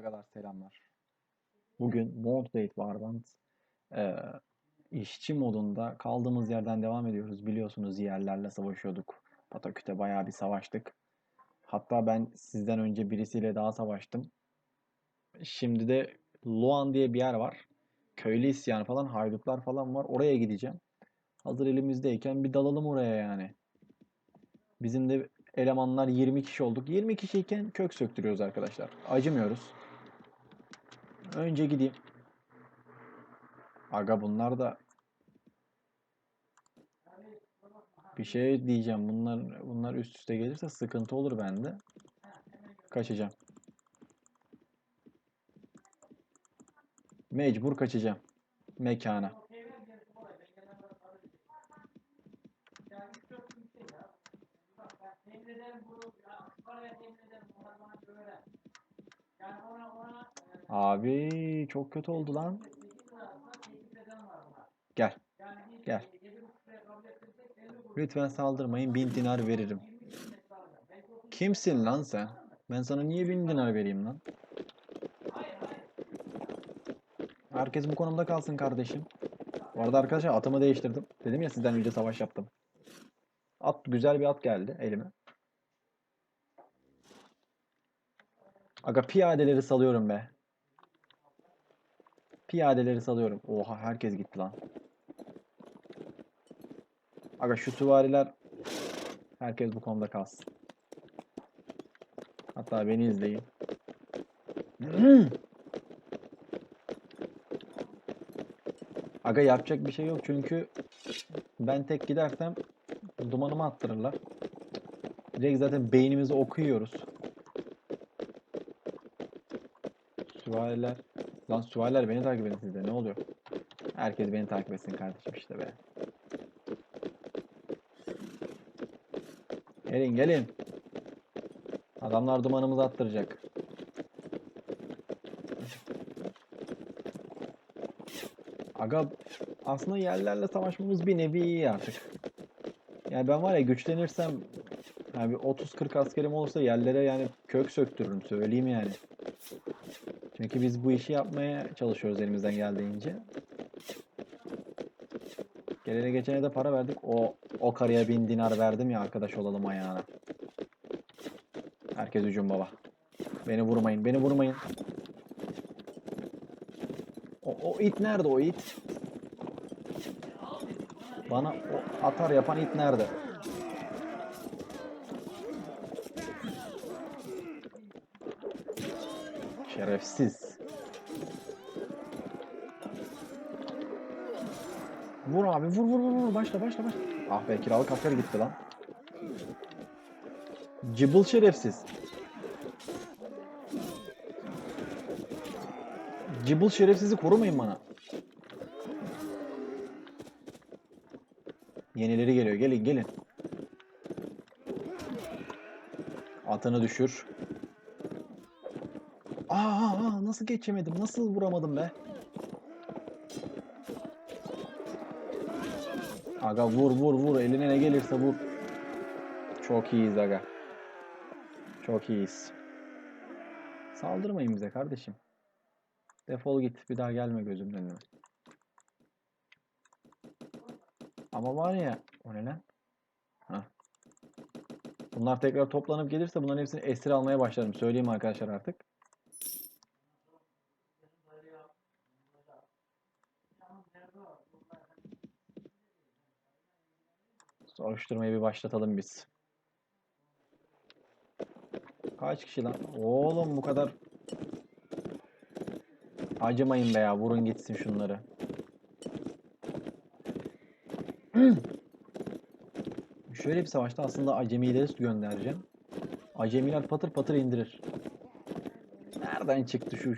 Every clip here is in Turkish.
Arkadaşlar selamlar. Bugün Mountain Warband e, işçi modunda kaldığımız yerden devam ediyoruz. Biliyorsunuz yerlerle savaşıyorduk. Pataküte bayağı bir savaştık. Hatta ben sizden önce birisiyle daha savaştım. Şimdi de Luan diye bir yer var. Köylü isyanı falan, haydutlar falan var. Oraya gideceğim. Hazır elimizdeyken bir dalalım oraya yani. Bizim de elemanlar 20 kişi olduk. 20 kişiyken kök söktürüyoruz arkadaşlar. Acımıyoruz. Önce gideyim. Aga bunlar da bir şey diyeceğim. Bunlar bunlar üst üste gelirse sıkıntı olur bende. Kaçacağım. Mecbur kaçacağım. Mekana. Abi çok kötü oldu lan. Gel. Gel. Lütfen saldırmayın. Bin dinar veririm. Kimsin lan sen? Ben sana niye bin dinar vereyim lan? Herkes bu konumda kalsın kardeşim. Bu arada arkadaşlar atımı değiştirdim. Dedim ya sizden önce savaş yaptım. At güzel bir at geldi elime. Aga piyadeleri salıyorum be. Piyadeleri salıyorum. Oha herkes gitti lan. Aga şu süvariler herkes bu konuda kalsın. Hatta beni izleyin. Aga yapacak bir şey yok çünkü ben tek gidersem dumanımı attırırlar. Direkt zaten beynimizi okuyoruz. Süvariler. Lan süvariler beni takip edin sizde. Ne oluyor? Herkes beni takip etsin kardeşim işte be. Gelin gelin. Adamlar dumanımızı attıracak. Aga aslında yerlerle savaşmamız bir nevi iyi artık. Yani ben var ya güçlenirsem yani bir 30-40 askerim olursa yerlere yani kök söktürürüm söyleyeyim yani. Çünkü biz bu işi yapmaya çalışıyoruz elimizden geldiğince. Gelene geçene de para verdik. O o karıya bin dinar verdim ya arkadaş olalım ayağına. Herkes hücum baba. Beni vurmayın, beni vurmayın. O, o it nerede o it? Bana o atar yapan it nerede? Şerefsiz. Vur abi vur vur vur vur başla başla başla. Ah be kiralık asker gitti lan. Cıbıl şerefsiz. Cıbıl şerefsizi korumayın bana. Yenileri geliyor. Gelin gelin. Atını düşür. Aa, nasıl geçemedim? Nasıl vuramadım be? Aga vur vur vur. Eline ne gelirse vur. Çok iyiyiz aga. Çok iyiyiz. Saldırmayın bize kardeşim. Defol git. Bir daha gelme gözümün önüne. Ama var ya. O ne lan? Hah. Bunlar tekrar toplanıp gelirse bunların hepsini esir almaya başlarım. Söyleyeyim arkadaşlar artık. Soruşturmayı bir başlatalım biz. Kaç kişi lan? Oğlum bu kadar acımayın be ya. Vurun gitsin şunları. Şöyle bir savaşta aslında acemileri göndereceğim. Acemiler patır patır indirir. Nereden çıktı şu?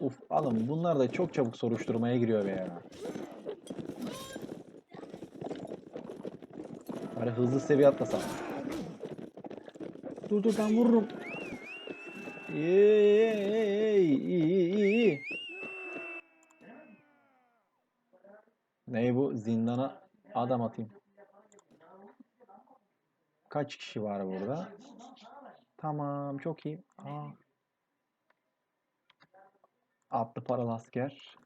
Uf alın bunlar da çok çabuk soruşturmaya giriyor be ya. Bari hızlı seviye atlasam. Dur dur ben vururum. İyi iyi iyi iyi iyi. Ne bu? Zindana adam atayım. Kaç kişi var burada? Tamam çok iyi. Aa. Atlı paralı asker.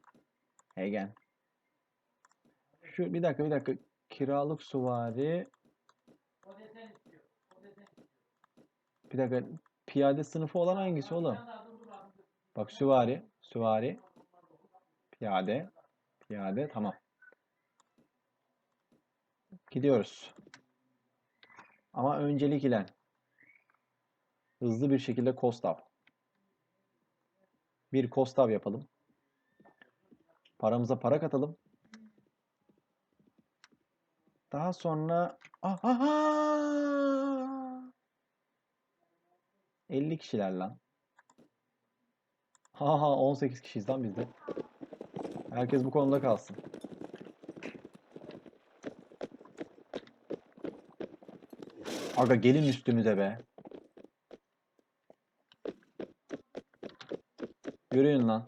Egen. Şu bir dakika bir dakika. Kiralık süvari. Bir dakika. Piyade sınıfı olan hangisi oğlum? Bak süvari. Süvari. Piyade. Piyade. Tamam. Gidiyoruz. Ama öncelik ile hızlı bir şekilde Kostav. Bir Kostav yapalım. Paramıza para katalım. Daha sonra aha 50 kişiler lan. Ha ha 18 kişiyiz lan biz de. Herkes bu konuda kalsın. Aga gelin üstümüze be. Yürüyün lan.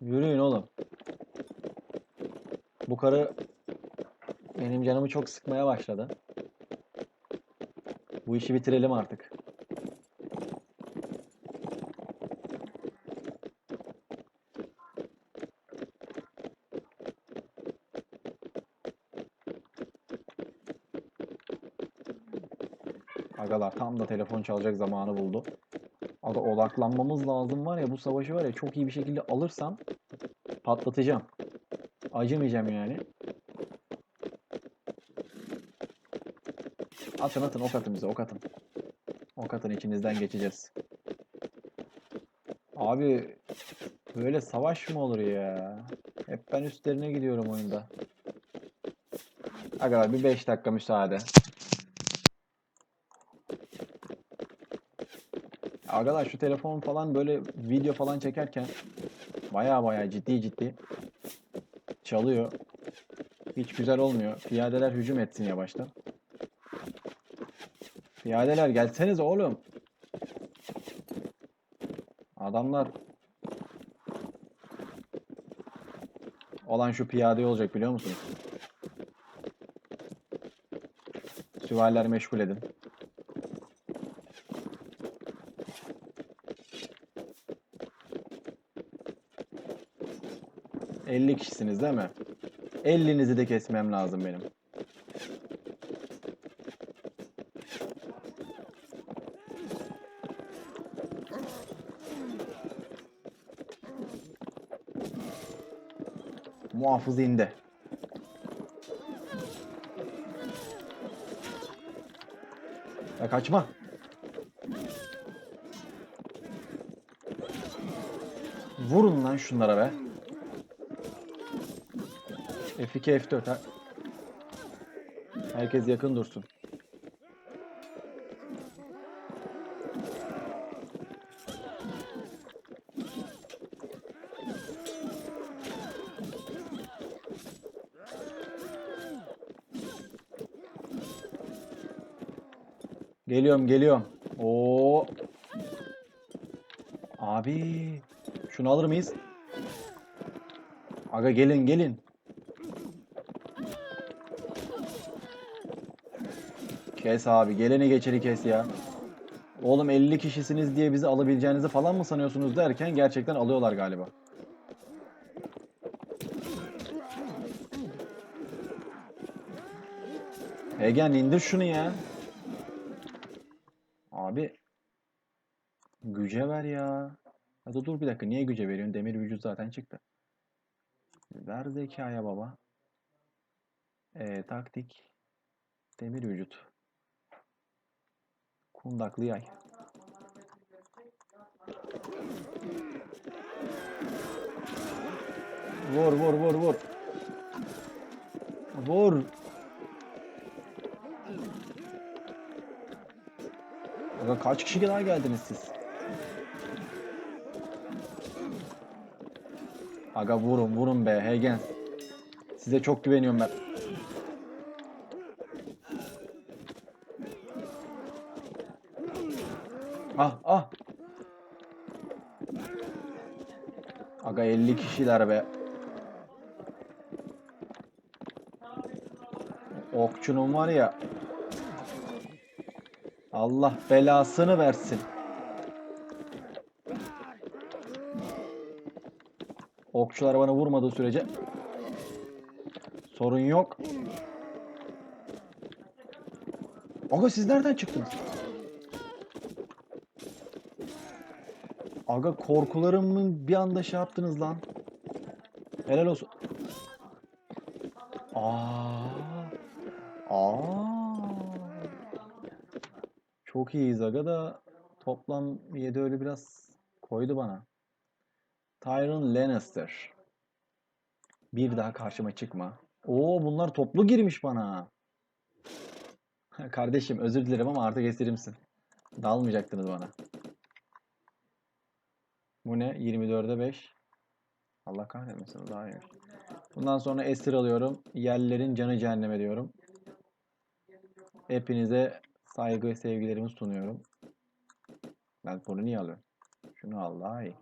Yürüyün oğlum. Bu karı benim canımı çok sıkmaya başladı. Bu işi bitirelim artık. Agalar tam da telefon çalacak zamanı buldu. Aga odaklanmamız lazım var ya bu savaşı var ya çok iyi bir şekilde alırsam patlatacağım. Acımayacağım yani. Atın atın ok atın bize ok atın. Ok atın içinizden geçeceğiz. Abi böyle savaş mı olur ya? Hep ben üstlerine gidiyorum oyunda. Aga bir 5 dakika müsaade. Agalar şu telefon falan böyle video falan çekerken baya baya ciddi ciddi çalıyor. Hiç güzel olmuyor. Piyadeler hücum etsin yavaştan. Piyadeler gelseniz oğlum. Adamlar olan şu piyade olacak biliyor musunuz? Süvariler meşgul edin. ...50 kişisiniz değil mi? 50'nizi de kesmem lazım benim. Muhafız indi. Ya kaçma. Vurun lan şunlara be. F2 F4 ha. Herkes yakın dursun. Geliyorum geliyorum. Oo. Abi şunu alır mıyız? Aga gelin gelin. Kes abi geleni geçeni kes ya. Oğlum 50 kişisiniz diye bizi alabileceğinizi falan mı sanıyorsunuz derken gerçekten alıyorlar galiba. Egen indir şunu ya. Abi güce ver ya. Hadi dur bir dakika niye güce veriyorsun? Demir vücut zaten çıktı. Ver zekaya baba. Ee, taktik. Demir vücut. Kundaklı yay. Vur vur vur vur. Vur. Aga kaç kişi daha geldiniz siz? Aga vurun vurun be Hegen. Size çok güveniyorum ben. Ah ah. Aga 50 kişiler be. Okçunun var ya. Allah belasını versin. Okçular bana vurmadığı sürece sorun yok. Aga siz nereden çıktınız? Aga korkularımın bir anda şey yaptınız lan. Helal olsun. Aa. Aa. Çok iyiyiz aga da toplam 7 ölü biraz koydu bana. Tyrion Lannister. Bir daha karşıma çıkma. Oo bunlar toplu girmiş bana. Kardeşim özür dilerim ama artık esirimsin. Dalmayacaktınız bana. Bu ne? 24'e 5. Allah kahretmesin daha iyi. Bundan sonra esir alıyorum. Yerlerin canı cehenneme diyorum. Hepinize saygı ve sevgilerimi sunuyorum. Ben bunu niye alıyorum? Şunu al daha iyi.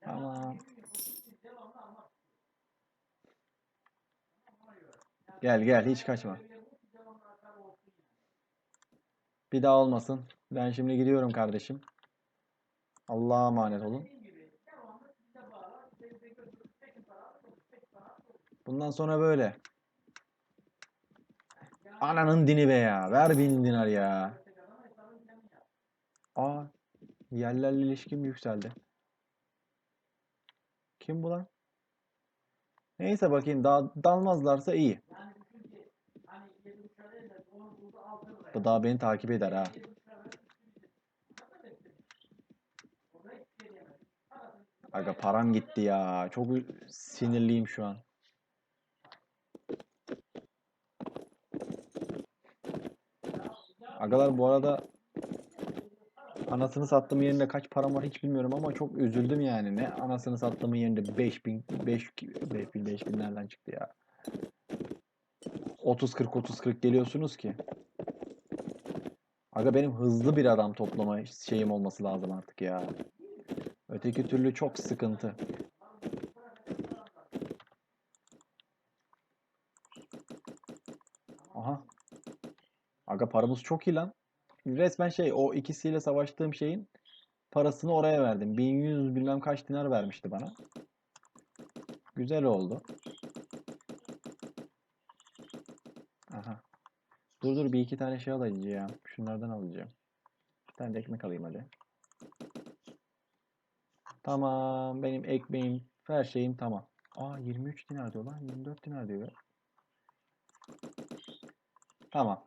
Tamam. Gel gel hiç kaçma. Bir daha olmasın. Ben şimdi gidiyorum kardeşim. Allah'a emanet olun. Bundan sonra böyle. Ananın dini be ya. Ver bin dinar ya. Aa. Yerlerle ilişkim yükseldi. Kim bu lan? Neyse bakayım daha dalmazlarsa iyi. Bu daha beni takip eder ha. Aga param gitti ya. Çok sinirliyim şu an. Agalar bu arada anasını sattığım yerinde kaç param var hiç bilmiyorum ama çok üzüldüm yani. Ne anasını sattığım yerinde 5000 5 5000 5000 nereden çıktı ya? 30 40 30 40 geliyorsunuz ki. Aga benim hızlı bir adam toplama şeyim olması lazım artık ya. Öteki türlü çok sıkıntı. Aha. Aga paramız çok iyi lan. Resmen şey o ikisiyle savaştığım şeyin parasını oraya verdim. 1100 bilmem kaç dinar vermişti bana. Güzel oldu. Aha. Dur dur bir iki tane şey alacağım. Şunlardan alacağım. Bir tane de ekmek alayım hadi. Tamam. Benim ekmeğim, her şeyim tamam. Aa 23 dinar diyor lan. 24 dinar diyor. Tamam.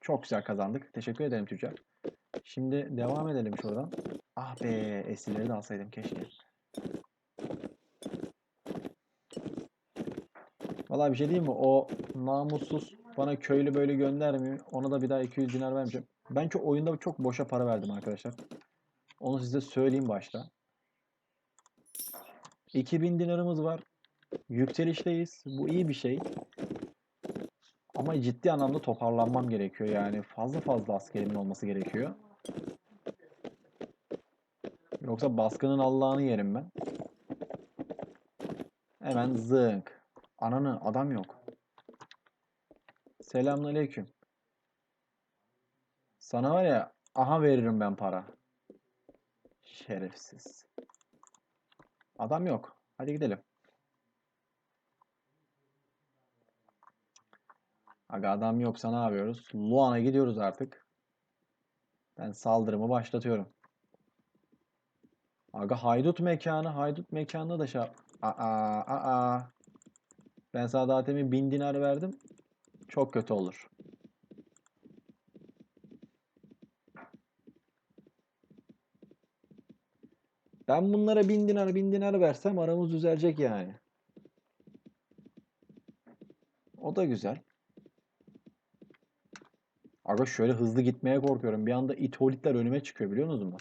Çok güzel kazandık. Teşekkür ederim tüccar. Şimdi devam edelim şuradan. Ah be esirleri de alsaydım keşke. Vallahi bir şey diyeyim mi? O namussuz bana köylü böyle göndermiyor. Ona da bir daha 200 dinar vermeyeceğim. Ben çok oyunda çok boşa para verdim arkadaşlar. Onu size söyleyeyim başta. 2000 dinarımız var. Yükselişteyiz. Bu iyi bir şey. Ama ciddi anlamda toparlanmam gerekiyor. Yani fazla fazla askerimin olması gerekiyor. Yoksa baskının Allah'ını yerim ben. Hemen zınk. Ananı adam yok. Selamünaleyküm. Sana var ya aha veririm ben para. Şerefsiz. Adam yok. Hadi gidelim. Aga adam yoksa ne yapıyoruz? Luan'a gidiyoruz artık. Ben saldırımı başlatıyorum. Aga haydut mekanı, haydut mekanına da şey... Aa, aa. Ben sana daha temin 1000 dinar verdim. Çok kötü olur. Ben bunlara 1000 dinar 1000 dinar versem aramız düzelecek yani. O da güzel. Aga şöyle hızlı gitmeye korkuyorum. Bir anda itolitler önüme çıkıyor biliyor musunuz mu?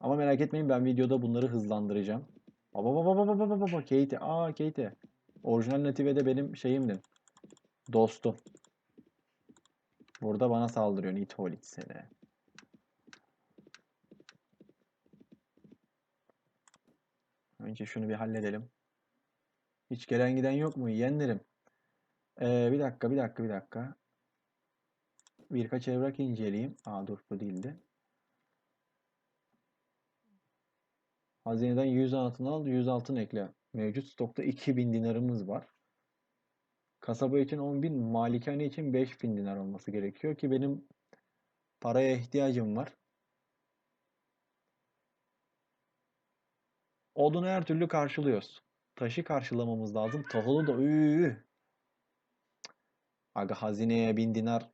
Ama merak etmeyin ben videoda bunları hızlandıracağım. Baba baba baba baba baba Katie. Aa Katie. Orijinal Native'de benim şeyimdi. Dostum. Burada bana saldırıyor itolit seni. Önce şunu bir halledelim. Hiç gelen giden yok mu? Yeğenlerim. Ee, bir dakika, bir dakika, bir dakika. Birkaç evrak inceleyeyim. Aa dur bu değildi. Hazineden 100 altın al, 100 altın ekle. Mevcut stokta 2000 dinarımız var. Kasaba için 10.000, malikane için 5000 dinar olması gerekiyor ki benim paraya ihtiyacım var. Odunu her türlü karşılıyoruz. Taşı karşılamamız lazım. Tahılı da üü. Aga hazineye 1000 dinar.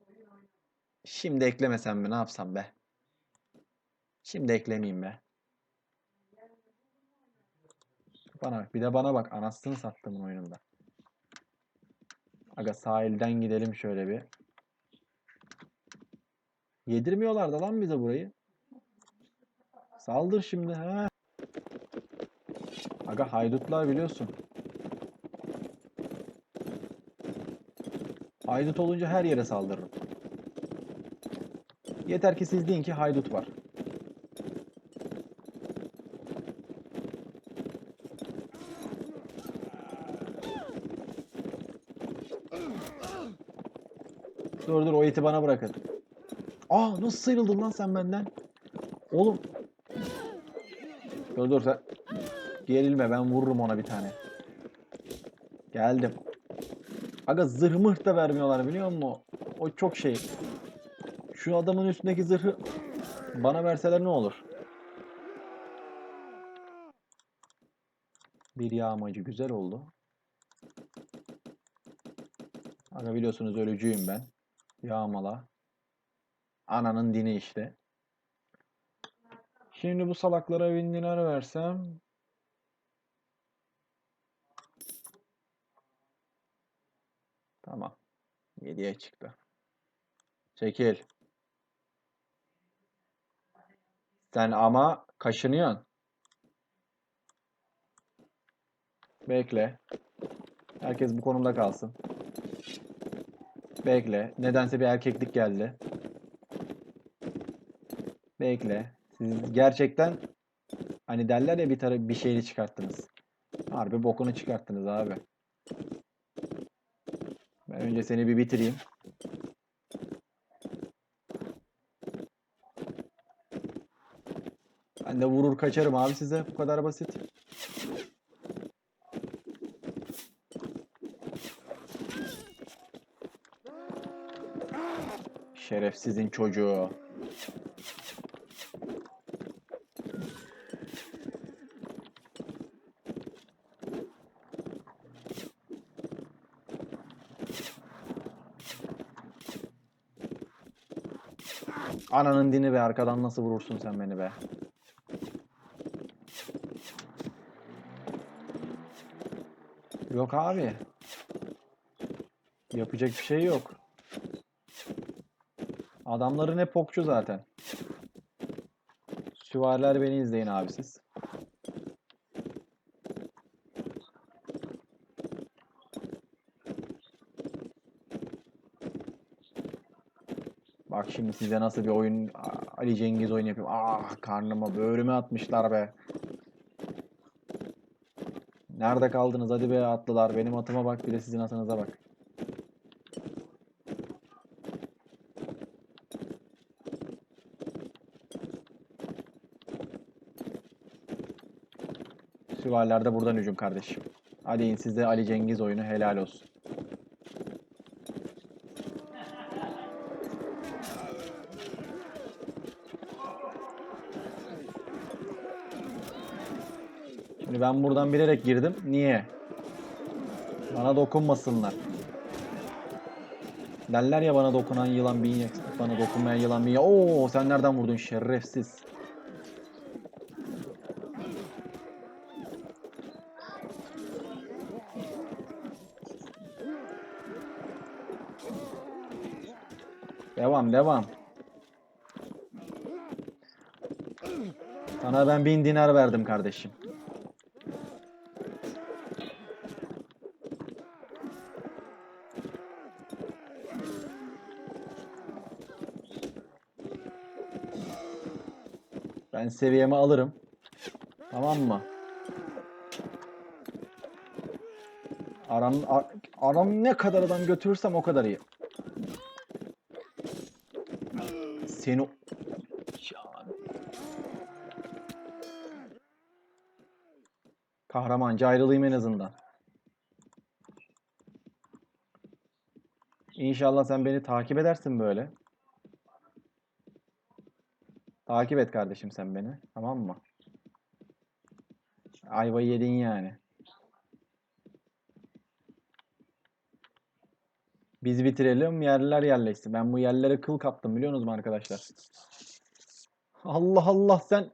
Şimdi eklemesem mi ne yapsam be? Şimdi eklemeyeyim be. Bana bak. Bir de bana bak. Anasını sattım oyununda. Aga sahilden gidelim şöyle bir. Yedirmiyorlar da lan bize burayı. Saldır şimdi ha. Aga haydutlar biliyorsun. Haydut olunca her yere saldırırım. Yeter ki siz deyin ki haydut var. Dur dur o eti bana bırakın. Aa nasıl sıyrıldın lan sen benden? Oğlum. Dur dur sen. Gerilme ben vururum ona bir tane. Geldim. Aga zırh mıh da vermiyorlar biliyor musun? O çok şey. Şu adamın üstündeki zırhı bana verseler ne olur? Bir yağmacı güzel oldu. Aga biliyorsunuz ölücüyüm ben. Yağmala. Ananın dini işte. Şimdi bu salaklara bin dinar versem Tamam. 7'ye çıktı. Çekil. Sen ama kaşınıyorsun. Bekle. Herkes bu konumda kalsın. Bekle. Nedense bir erkeklik geldi. Bekle. Siz gerçekten hani derler ya bir bir şeyini çıkarttınız. Harbi bokunu çıkarttınız abi. Önce seni bir bitireyim. Ben de vurur kaçarım abi size. Bu kadar basit. Şerefsizin çocuğu. Ananın dini be arkadan nasıl vurursun sen beni be. Yok abi. Yapacak bir şey yok. Adamların hep okçu zaten. Süvariler beni izleyin abi siz. Bak şimdi size nasıl bir oyun Ali Cengiz oyun yapayım. Ah karnıma böğrüme atmışlar be. Nerede kaldınız hadi be atlılar. Benim atıma bak bir de sizin atınıza bak. Süvariler de buradan hücum kardeşim. Hadi in size Ali Cengiz oyunu helal olsun. Şimdi ben buradan bilerek girdim. Niye? Bana dokunmasınlar. Derler ya bana dokunan yılan bin yak, bana dokunmayan yılan bin yak. Oo sen nereden vurdun şerefsiz? Devam devam. Sana ben bin dinar verdim kardeşim. Ben seviyemi alırım. Tamam mı? Aram, a- aram ne kadar adam götürürsem o kadar iyi. Seni... Kahramanca ayrılayım en azından. İnşallah sen beni takip edersin böyle. Takip et kardeşim sen beni. Tamam mı? Ayvayı yedin yani. Biz bitirelim, yerliler yerleşsin. Ben bu yerlere kıl kaptım biliyorsunuz mu arkadaşlar? Allah Allah sen.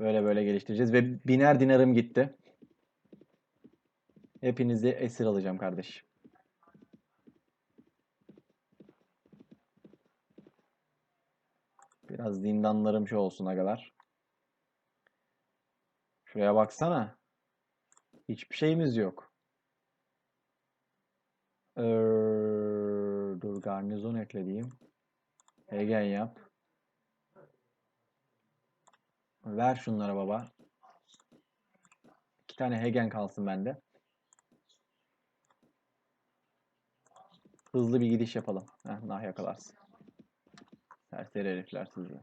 Böyle böyle geliştireceğiz ve biner dinarım gitti. Hepinizi esir alacağım kardeşim. Biraz zindanlarım şu olsun agalar. Şuraya baksana. Hiçbir şeyimiz yok. Ee, dur garnizon eklediğim. Hegen yap. Ver şunlara baba. İki tane Hegen kalsın bende. Hızlı bir gidiş yapalım. Heh, nah yakalarsın. Serseri herifler sizi.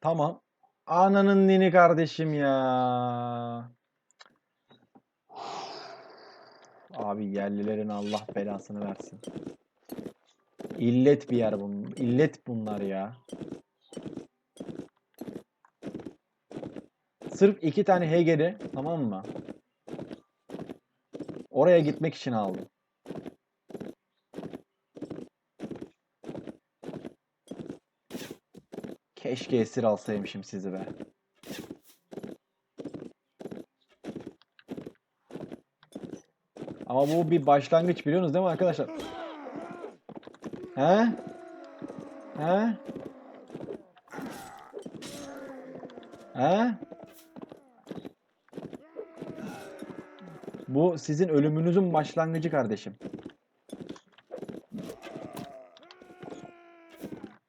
Tamam. Ananın dini kardeşim ya. Abi yerlilerin Allah belasını versin. İllet bir yer bunun. İllet bunlar ya. Sırf iki tane Hegel'i tamam mı? Oraya gitmek için aldım. Keşke esir alsaymışım sizi be. Ama bu bir başlangıç biliyorsunuz değil mi arkadaşlar? He? He? He? Bu sizin ölümünüzün başlangıcı kardeşim.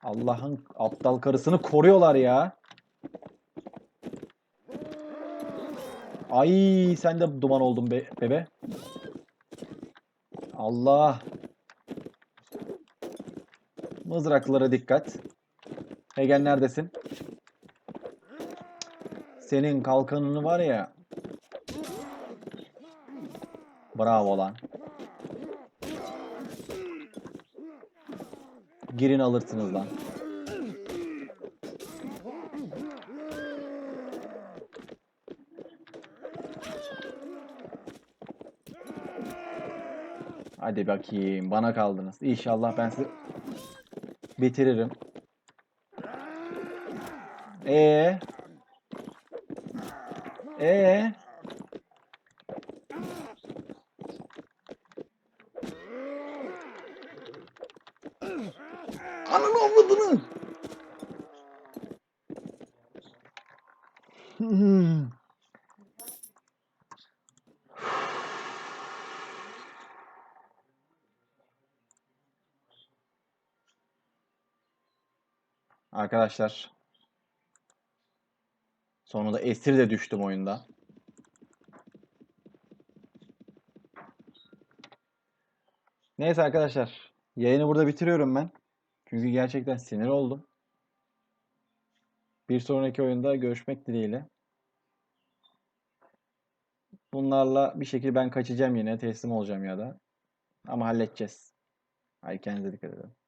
Allah'ın aptal karısını koruyorlar ya. Ay sen de duman oldun be bebe. Allah. Mızraklara dikkat. Hegen neredesin? Senin kalkanını var ya. Bravo lan. Girin alırsınız lan. Hadi bakayım bana kaldınız. İnşallah ben sizi bitiririm. Ee? Ee? Ananı avradını. Hmm. Arkadaşlar. Sonunda esir de düştüm oyunda. Neyse arkadaşlar. Yayını burada bitiriyorum ben. Çünkü gerçekten sinir oldum. Bir sonraki oyunda görüşmek dileğiyle. Bunlarla bir şekilde ben kaçacağım yine. Teslim olacağım ya da. Ama halledeceğiz. Hadi kendinize dikkat edin.